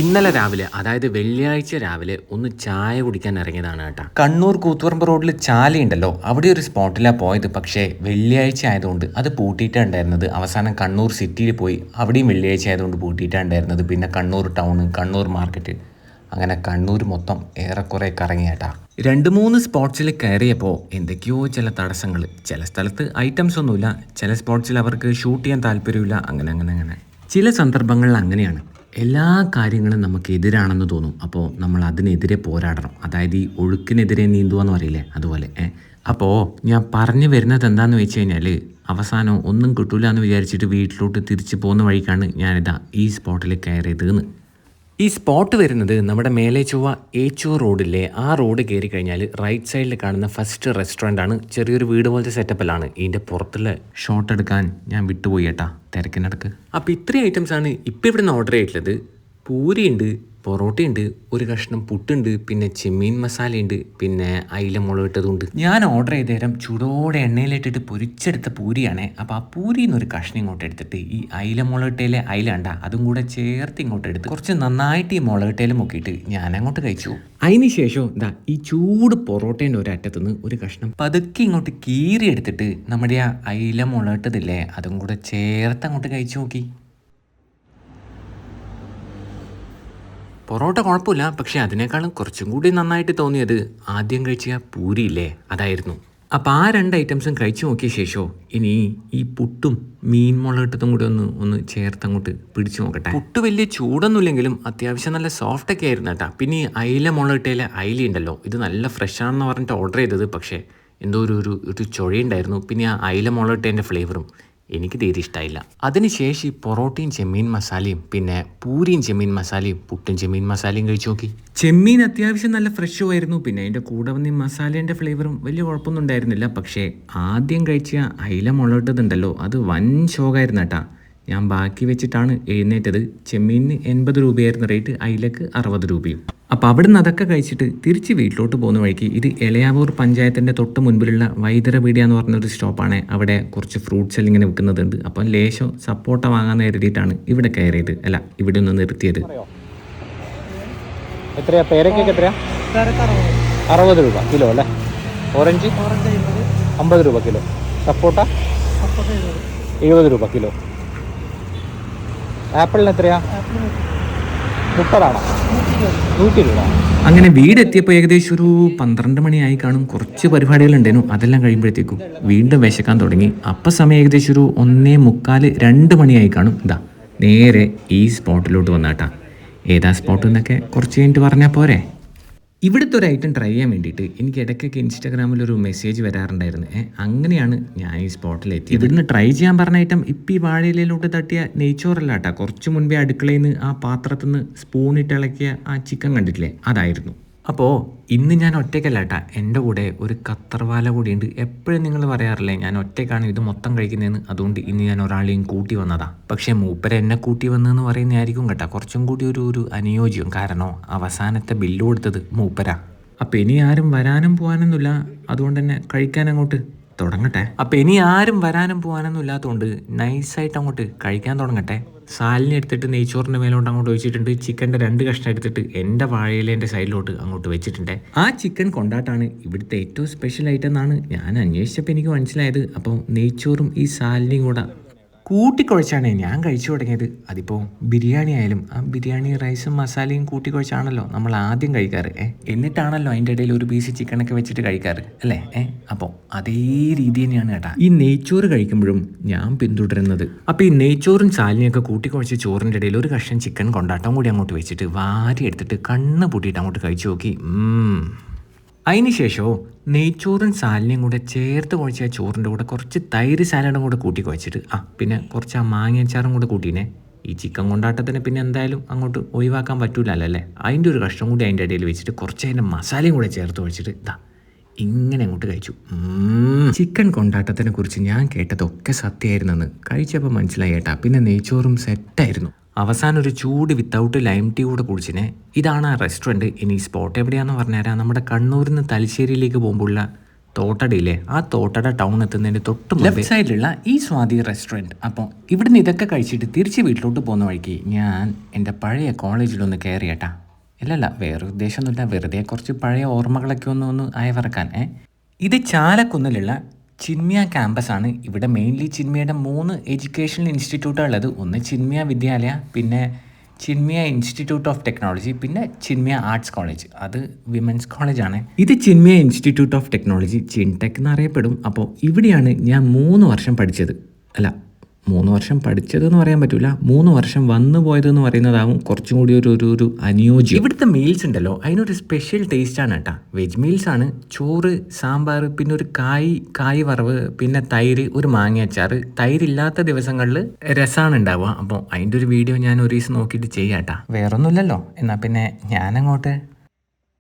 ഇന്നലെ രാവിലെ അതായത് വെള്ളിയാഴ്ച രാവിലെ ഒന്ന് ചായ കുടിക്കാൻ ഇറങ്ങിയതാണ് കേട്ടോ. കണ്ണൂർ കൂത്തുപറമ്പ് റോഡിൽ ചാലയുണ്ടല്ലോ അവിടെ ഒരു സ്പോട്ടിലാണ് പോയത്. പക്ഷേ വെള്ളിയാഴ്ച ആയതുകൊണ്ട് അത് പൂട്ടിയിട്ടാണ് ഉണ്ടായിരുന്നത് അവസാനം കണ്ണൂർ സിറ്റിയിൽ പോയി അവിടെയും വെള്ളിയാഴ്ച ആയതുകൊണ്ട് പൂട്ടിയിട്ടാണ് ഉണ്ടായിരുന്നത് പിന്നെ കണ്ണൂർ ടൗൺ കണ്ണൂർ മാർക്കറ്റ്. അങ്ങനെ കണ്ണൂർ മൊത്തം ഏറെക്കുറെ കറങ്ങിയേട്ടാ രണ്ട് മൂന്ന് സ്പോട്സിൽ കയറിയപ്പോൾ എന്തൊക്കെയോ ചില തടസ്സങ്ങൾ. ചില സ്ഥലത്ത് ഐറ്റംസ് ഒന്നുമില്ല ചില സ്പോട്സിൽ അവർക്ക് ഷൂട്ട് ചെയ്യാൻ താല്പര്യമില്ല അങ്ങനെ അങ്ങനെ അങ്ങനെ. ചില സന്ദർഭങ്ങളിൽ അങ്ങനെയാണ്. എല്ലാ കാര്യങ്ങളും നമുക്ക് എതിരാണെന്ന് തോന്നും. അപ്പോൾ നമ്മൾ അതിനെതിരെ പോരാടണം. അതായത് ഈ ഒഴുക്കിനെതിരെ നീന്തുക പറയില്ലേ? അതുപോലെ അപ്പോൾ ഞാൻ പറഞ്ഞു വരുന്നത് എന്താണെന്ന് വെച്ച് കഴിഞ്ഞാൽ അവസാനം ഒന്നും കിട്ടൂല എന്ന് വിചാരിച്ചിട്ട് വീട്ടിലോട്ട് തിരിച്ചു പോകുന്ന വഴിക്കാണ് ഞാനിതാ ഈ സ്പോട്ടിൽ കയറിയതെന്ന് ഈ സ്പോട്ട് വരുന്നത് നമ്മുടെ മേലെ ചൊവ്വ ഏച്ചൂർ റോഡിലെ ആ റോഡ് കയറി കഴിഞ്ഞാൽ റൈറ്റ് സൈഡിൽ കാണുന്ന ഫസ്റ്റ് റെസ്റ്റോറന്റ് ആണ്. ചെറിയൊരു വീട് പോലത്തെ സെറ്റപ്പിലാണ് ഇതിന്റെ പുറത്തുള്ള ഷോട്ട് എടുക്കാൻ ഞാൻ വിട്ടുപോയി ഏട്ടാ തിരക്കിനടക്ക്. അപ്പോൾ ഇത്രയും ഐറ്റംസ് ആണ് ഇപ്പോൾ ഇവിടുന്ന് ഓർഡർ ചെയ്തിട്ടുള്ളത്. പൂരിയുണ്ട് പൊറോട്ടയുണ്ട് ഒരു കഷ്ണം പുട്ടുണ്ട് പിന്നെ ചെമ്മീൻ മസാലയുണ്ട് പിന്നെ അയില മുളകിട്ടതുണ്ട് ഞാൻ ഓർഡർ ചെയ്ത നേരം ചൂടോടെ എണ്ണയിലിട്ടിട്ട് പൊരിച്ചെടുത്ത പൂരിയാണ്. അപ്പോൾ ആ പൂരിയിൽ എന്നൊരു ഒരു കഷ്ണം ഇങ്ങോട്ട് എടുത്തിട്ട് ഈ അയില മുളകിട്ടയിലെ അയില ഉണ്ട അതും കൂടെ ചേർത്ത് ഇങ്ങോട്ട് എടുത്ത് കുറച്ച് നന്നായിട്ട് ഈ മുളകിട്ടയിൽ മുക്കിയിട്ട് ഞാൻ അങ്ങോട്ട് കഴിച്ചു. അതിന് ശേഷം എന്താ ഈ ചൂട് പൊറോട്ടേന്റെ ഒരറ്റത്തുനിന്ന് ഒരു കഷ്ണം പതുക്കെ ഇങ്ങോട്ട് കീറി എടുത്തിട്ട് നമ്മുടെ ആ അയില മുളകിട്ടതില്ലേ അതും കൂടെ ചേർത്ത് അങ്ങോട്ട് കഴിച്ചു നോക്കി. പൊറോട്ട കുഴപ്പമില്ല പക്ഷെ അതിനേക്കാളും കുറച്ചും കൂടി നന്നായിട്ട് തോന്നിയത് ആദ്യം കഴിച്ച പൂരിയില്ലേ? അതായിരുന്നു. അപ്പോൾ ആ രണ്ട് ഐറ്റംസും കഴിച്ചു നോക്കിയ ശേഷമോ ഇനി ഈ പുട്ടും മീൻ മുളകിട്ടതും കൂടി ഒന്ന് ഒന്ന് ചേർത്ത് അങ്ങോട്ട് പിടിച്ചു നോക്കട്ടെ. പുട്ട് വലിയ ചൂടൊന്നുമില്ലെങ്കിലും അത്യാവശ്യം നല്ല സോഫ്റ്റ് ഒക്കെ ആയിരുന്നു കേട്ടോ. പിന്നെ ഈ അയില മുളകിട്ടയിലെ അയില ഉണ്ടല്ലോ ഇത് നല്ല ഫ്രഷ് ആണെന്ന് പറഞ്ഞിട്ട് ഓർഡർ ചെയ്തത് പക്ഷേ എന്തോ ഒരു ഒരു ഒരു ചുഴയുണ്ടായിരുന്നു. പിന്നെ ആ അയില മുളകിട്ടതിന്റെ ഫ്ലേവറും എനിക്ക് തീരെ ഇഷ്ടമായില്ല അതിനുശേഷം ഈ പൊറോട്ടയും ചെമ്മീൻ മസാലയും പിന്നെ പൂരിയും ചെമ്മീൻ മസാലയും പുട്ടും ചെമ്മീൻ മസാലയും കഴിച്ചു നോക്കി. ചെമ്മീൻ അത്യാവശ്യം നല്ല ഫ്രഷും ആയിരുന്നു. പിന്നെ അതിന്റെ കൂടെ വന്ന ഈ മസാലേന്റെ ഫ്ലേവറും വലിയ കുഴപ്പമൊന്നും ഉണ്ടായിരുന്നില്ല. പക്ഷേ ആദ്യം കഴിച്ച അയില മുളട്ടതുണ്ടല്ലോ അത് വൻ ശോകമായിരുന്നു കേട്ടാ ഞാൻ ബാക്കി വെച്ചിട്ടാണ് എഴുന്നേറ്റത്. ചെമ്മീനിന് എൺപത് രൂപയായിരുന്നു റേറ്റ് അയിലക്ക് അറുപത് രൂപയും. അപ്പോൾ അവിടുന്ന് അതൊക്കെ കഴിച്ചിട്ട് തിരിച്ച് വീട്ടിലോട്ട് പോകുന്ന വഴിക്ക് ഇത് എളയാവൂർ പഞ്ചായത്തിന്റെ തൊട്ട് മുൻപിലുള്ള വൈദ്യുത എന്ന് പറഞ്ഞൊരു സ്റ്റോപ്പാണ്. അവിടെ കുറച്ച് ഫ്രൂട്ട്സ് എല്ലാം ഇങ്ങനെ വിൽക്കുന്നതുണ്ട്. അപ്പം ലേശം സപ്പോർട്ട വാങ്ങാൻ കരുതിയിട്ടാണ് ഇവിടെ കയറിയത്. അല്ല ഇവിടെ ഒന്ന് നിർത്തിയത്. എത്രയാ? പേരക്കൊക്കെ എത്രയാ? അറുപത് രൂപ കിലോ അല്ലേ? ഓറഞ്ച്? അമ്പത് രൂപ കിലോ. സപ്പോട്ട? എഴുപത് രൂപ കിലോ. ആപ്പിളിന് എത്രയാ? മുപ്പതാണോ നൂറ്റി രൂപ അങ്ങനെ വീടെത്തിയപ്പോൾ ഏകദേശം ഒരു പന്ത്രണ്ട് മണിയായി കാണും. കുറച്ച് പരിപാടികളുണ്ടായിരുന്നു അതെല്ലാം കഴിയുമ്പോഴത്തേക്കും വീണ്ടും വിശക്കാൻ തുടങ്ങി. അപ്പം സമയം ഏകദേശം ഒരു ഒന്നേ മുക്കാൽ രണ്ട് മണിയായി കാണും. ഇതാ നേരെ ഈ സ്പോട്ടിലോട്ട് വന്നാട്ടാ. ഏതാ സ്പോട്ട് എന്നൊക്കെ കുറച്ച് കഴിഞ്ഞിട്ട് പറഞ്ഞാൽ പോരെ? ഇവിടുത്തെ ഒരു ഐറ്റം ട്രൈ ചെയ്യാൻ വേണ്ടിയിട്ട് എനിക്ക് ഇടയ്ക്കൊക്കെ ഇൻസ്റ്റാഗ്രാമിൽ ഒരു മെസ്സേജ് വരാറുണ്ടായിരുന്നു. അങ്ങനെയാണ് ഞാൻ ഈ സ്പോട്ടിൽ എത്തി ഇവിടുന്ന് ട്രൈ ചെയ്യാൻ പറഞ്ഞ ഐറ്റം ഇപ്പം ഈ വാഴയിലയിലോട്ട് തട്ടിയ നെയ്ച്ചോറല്ല കേട്ടോ കുറച്ച് മുൻപേ അടുക്കളയിൽ നിന്ന് ആ പാത്രത്തിൽ നിന്ന് സ്പൂണിട്ട് ഇളക്കിയ ആ ചിക്കൻ കണ്ടിട്ടില്ലേ? അതായിരുന്നു. അപ്പോൾ ഇന്ന് ഞാൻ ഒറ്റയ്ക്കല്ല കേട്ടാ. എന്റെ കൂടെ ഒരു കത്തർവാല കൂടിയുണ്ട്. എപ്പോഴും നിങ്ങൾ പറയാറില്ലേ ഞാൻ ഒറ്റയ്ക്കാണ് ഇത് മൊത്തം കഴിക്കുന്നതെന്ന്. അതുകൊണ്ട് ഇന്ന് ഞാൻ ഒരാളെയും കൂട്ടി വന്നതാ. പക്ഷേ മൂപ്പര എന്നെ കൂട്ടി വന്നതെന്ന് പറയുന്നതായിരിക്കും കേട്ടാ. കുറച്ചും കൂടി ഒരു ഒരു അനുയോജ്യം. കാരണം അവസാനത്തെ ബില്ല് കൊടുത്തത് മൂപ്പര. അപ്പം ഇനി ആരും വരാനും പോകാനൊന്നുമില്ല. അതുകൊണ്ട് തന്നെ കഴിക്കാൻ അങ്ങോട്ട് തുടങ്ങട്ടെ. അപ്പം ഇനി ആരും വരാനും പോകാനൊന്നും ഇല്ലാത്തതുകൊണ്ട് നൈസായിട്ട് അങ്ങോട്ട് കഴിക്കാൻ തുടങ്ങട്ടെ. സാലിനെ എടുത്തിട്ട് നെയ്ച്ചോറിന്റെ മേലോട്ട് അങ്ങോട്ട് വെച്ചിട്ടുണ്ട് ചിക്കന്റെ രണ്ട് കഷ്ണം എടുത്തിട്ട് എന്റെ വാഴയിലേന്റെ സൈഡിലോട്ട് അങ്ങോട്ട് വെച്ചിട്ടുണ്ട്. ആ ചിക്കൻ കൊണ്ടാട്ടാണ് ഇവിടുത്തെ ഏറ്റവും സ്പെഷ്യൽ ഐറ്റം എന്നാണ് ഞാൻ അന്വേഷിച്ചപ്പോൾ എനിക്ക് മനസ്സിലായത്. അപ്പോൾ നെയ്ച്ചോറും ഈ സാലിനെയും കൂടെ കൂട്ടിക്കുഴച്ചാണ് ഞാൻ കഴിച്ചു തുടങ്ങിയത്. അതിപ്പോൾ ബിരിയാണി ആയാലും ആ ബിരിയാണി റൈസും മസാലയും കൂട്ടിക്കുഴച്ചാണല്ലോ നമ്മൾ ആദ്യം കഴിക്കാറ് ഏ? എന്നിട്ടാണല്ലോ അതിന്റെ ഇടയിൽ ഒരു പീസ് ചിക്കനൊക്കെ വെച്ചിട്ട് കഴിക്കാറ് അല്ലേ? ഏ? അപ്പോൾ അതേ രീതി തന്നെയാണ് കേട്ടാ. ഈ നെയ്ച്ചോറ് കഴിക്കുമ്പോഴും ഞാൻ പിന്തുടരുന്നത്. അപ്പോൾ ഈ നെയ്ച്ചോറും ചാലിനെയൊക്കെ കൂട്ടിക്കുഴച്ച് ചോറിന്റെ ഇടയിൽ ഒരു കഷ്ണം ചിക്കൻ കൊണ്ടാട്ടം കൂടി അങ്ങോട്ട് വെച്ചിട്ട് വാരി എടുത്തിട്ട് കണ്ണ് പൂട്ടിയിട്ട് അങ്ങോട്ട് കഴിച്ചു നോക്കി. ഉം. അതിനുശേഷമോ നെയ്ച്ചോറും സാലിനെയും കൂടെ ചേർത്ത് കുഴച്ച ചോറിന്റെ കൂടെ കുറച്ച് തൈര് സാലഡും കൂടെ കൂട്ടി കുഴച്ചിട്ട് ആ പിന്നെ കുറച്ച് ആ മാങ്ങയച്ചാറും കൂടെ കൂട്ടീനെ ഈ ചിക്കൻ കൊണ്ടാട്ടത്തിന് പിന്നെ എന്തായാലും അങ്ങോട്ട് ഒഴിവാക്കാൻ പറ്റൂലല്ലോ അല്ലേ അതിന്റെ ഒരു കഷ്ണം കൂടി അതിന്റെ ഇടയിൽ വെച്ചിട്ട് കുറച്ച് അതിന്റെ മസാലയും കൂടെ ചേർത്ത് കുഴച്ചിട്ട് ഇതാ ഇങ്ങനെ അങ്ങോട്ട് കഴിച്ചു. ചിക്കൻ കൊണ്ടാട്ടത്തിനെ കുറിച്ച് ഞാൻ കേട്ടതൊക്കെ സത്യമായിരുന്നെന്ന് കഴിച്ചപ്പോൾ മനസ്സിലായി ഏട്ടാ. പിന്നെ നെയ്ച്ചോറും സെറ്റായിരുന്നു അവസാനം ഒരു ചൂട് വിത്തൗട്ട് ലൈം ടീ കൂടെ കുടിച്ചിനെ. ഇതാണ് ആ റെസ്റ്റോറന്റ് ഇനി സ്പോട്ട് എവിടെയാണെന്ന് പറഞ്ഞുതരാം. നമ്മുടെ കണ്ണൂരിൽ നിന്ന് തലശ്ശേരിയിലേക്ക് പോകുമ്പോഴുള്ള തോട്ടടയില്ലേ? ആ തോട്ടട ടൗൺ എത്തുന്നതിന് തൊട്ട് ലെഫ്റ്റ് സൈഡിലുള്ള ഈ സ്വാതി റെസ്റ്റോറന്റ് അപ്പോൾ ഇവിടുന്ന് ഇതൊക്കെ കഴിച്ചിട്ട് തിരിച്ച് വീട്ടിലോട്ട് പോകുന്ന വഴിക്ക് ഞാൻ എന്റെ പഴയ കോളേജിലൊന്ന് കയറിയേട്ടാ. ഇല്ലല്ല വേറെ ഉദ്ദേശമൊന്നുമില്ല. വെറുതെ കുറച്ച് പഴയ ഓർമ്മകളൊക്കെ ഒന്ന് ഒന്ന് അയവിറക്കാൻ ഏ? ഇത് ചാലക്കുന്നിലുള്ള ചിന്മയ ക്യാമ്പസാണ് ഇവിടെ മെയിൻലി ചിന്മയുടെ മൂന്ന് എഡ്യൂക്കേഷണൽ ഇൻസ്റ്റിറ്റ്യൂട്ടാണ് ഉള്ളത്. ഒന്ന് ചിന്മയ വിദ്യാലയ പിന്നെ ചിന്മയ ഇൻസ്റ്റിറ്റ്യൂട്ട് ഓഫ് ടെക്നോളജി പിന്നെ ചിന്മയ ആർട്സ് കോളേജ് അത് വിമൻസ് കോളേജാണ് ഇത് Chinmaya institute of technology Chintech എന്നറിയപ്പെടും അപ്പോൾ ഇവിടെയാണ് ഞാൻ മൂന്ന് വർഷം പഠിച്ചത്. അല്ല മൂന്ന് വർഷം പഠിച്ചതെന്ന് പറയാൻ പറ്റില്ല മൂന്ന് വർഷം വന്നു പോയതെന്ന് പറയുന്നതാവും കുറച്ചും കൂടി ഒരു ഒരു ഒരു അനുയോജ്യം. ഇവിടുത്തെ മീൽസ് ഉണ്ടല്ലോ. അതിനൊരു സ്പെഷ്യൽ ടേസ്റ്റ് ആണ് കേട്ടോ. വെജ് മീൽസ് ആണ്. ചോറ് സാമ്പാർ പിന്നെ ഒരു കായ് കായ് വറവ് പിന്നെ തൈര് ഒരു മാങ്ങ അച്ചാർ തൈരില്ലാത്ത ദിവസങ്ങളിൽ രസമാണ് ഉണ്ടാവുക. അപ്പോൾ അതിന്റെ ഒരു വീഡിയോ ഞാൻ ഒരു ദിവസം നോക്കിയിട്ട് ചെയ്യാം കേട്ടോ. വേറൊന്നുമില്ലല്ലോ. എന്നാൽ പിന്നെ ഞാനങ്ങോട്ട്